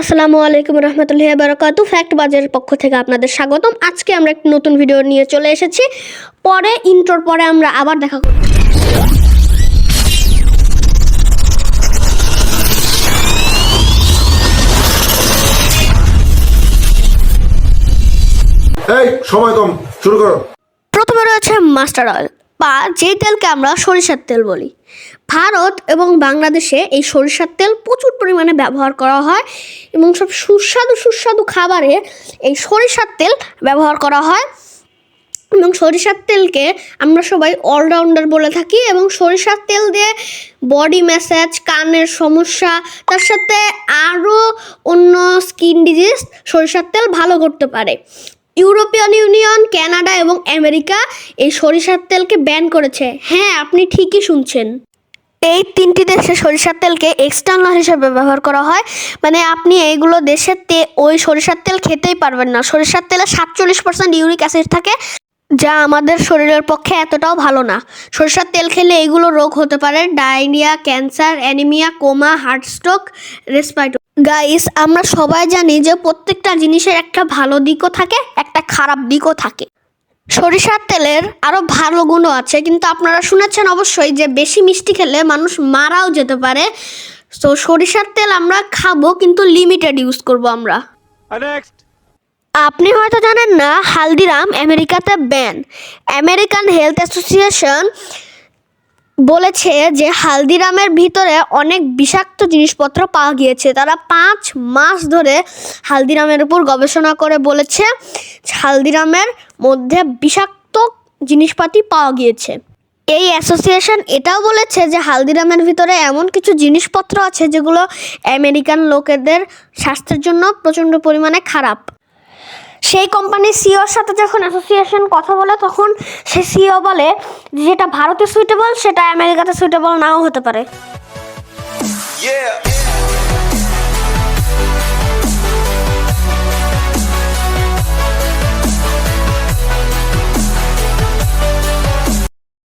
আসসালামু আলাইকুম রহমতুল্লাহ বারকাতু। ফ্যাক্ট বাজারের পক্ষ থেকে আপনাদের স্বাগতম। আজকে আমরা একটি নতুন ভিডিও নিয়ে চলে এসেছি। পরে ইন্ট্রোর পরে আমরা আবার দেখা করব। এই সময় কম। শুরু করো। প্রথমে রয়েছে মাস্টার অয়েল। বা যে তেলকে আমরা সরিষার তেল বলি। ভারত এবং বাংলাদেশে এই সরিষার তেল প্রচুর পরিমাণে ব্যবহার করা হয় এবং সব সুস্বাদু সুস্বাদু খাবারে এই সরিষার তেল ব্যবহার করা হয়। এবং সরিষার তেলকে আমরা সবাই অলরাউন্ডার বলে থাকি এবং সরিষার তেল দিয়ে বডি ম্যাসাজ কানের সমস্যা, তার সাথে আরও অন্য স্কিন ডিজিজ সরিষার তেল ভালো করতে পারে। ইউরোপিয়ান ইউনিয়ন, কানাডা এবং আমেরিকা এই সরিষার তেলকে ব্যান করেছে। হ্যাঁ আপনি ঠিকই শুনছেন। এই তিনটি দেশে সরিষার তেলকে এক্সটার্নাল হিসেবে ব্যবহার করা হয়। মানে আপনি এইগুলো দেশের তে ওই সরিষার তেল খেতেই পারবেন না। সরিষার তেলে সাতচল্লিশ পার্সেন্ট ইউরিক অ্যাসিড থাকে। যা আমাদের শরীরের পক্ষে এতটাও ভালো না। সরিষার তেল খেলে এইগুলো রোগ হতে পারে, diarrhoea, cancer, anaemia, coma, heart stroke রেসপাইটো guys, আমরা সবাই জানি যে প্রত্যেকটা জিনিসের একটা ভালো দিকও থাকে, একটা খারাপ দিকও থাকে। সরিষার তেলের আরও ভালো গুণও আছে, কিন্তু আপনারা শুনেছেন অবশ্যই যে বেশি মিষ্টি খেলে মানুষ মারাও যেতে পারে। তো সরিষার তেল আমরা খাব, কিন্তু লিমিটেড ইউজ করব আমরা। Next. আপনি হয়তো জানেন না, হালদিরাম আমেরিকাতে ব্যান। আমেরিকান হেলথ অ্যাসোসিয়েশন বলেছে যে হালদিরামের ভিতরে অনেক বিষাক্ত জিনিসপত্র পাওয়া গিয়েছে। তারা পাঁচ মাস ধরে হালদিরামের উপর গবেষণা করে বলেছে, হালদিরামের মধ্যে বিষাক্ত জিনিসপাতি পাওয়া গিয়েছে। এই অ্যাসোসিয়েশন এটাও বলেছে যে হালদিরামের ভিতরে এমন কিছু জিনিসপত্র আছে যেগুলো আমেরিকান লোকেদের স্বাস্থ্যের জন্য প্রচণ্ড পরিমাণে খারাপ। সেই কোম্পানির সিওর সাথে যখন অ্যাসোসিয়েশন কথা বলে, তখন সে সিও বলে যেটা ভারতে সুইটেবল সেটা আমেরিকাতে সুইটেবল নাও হতে পারে.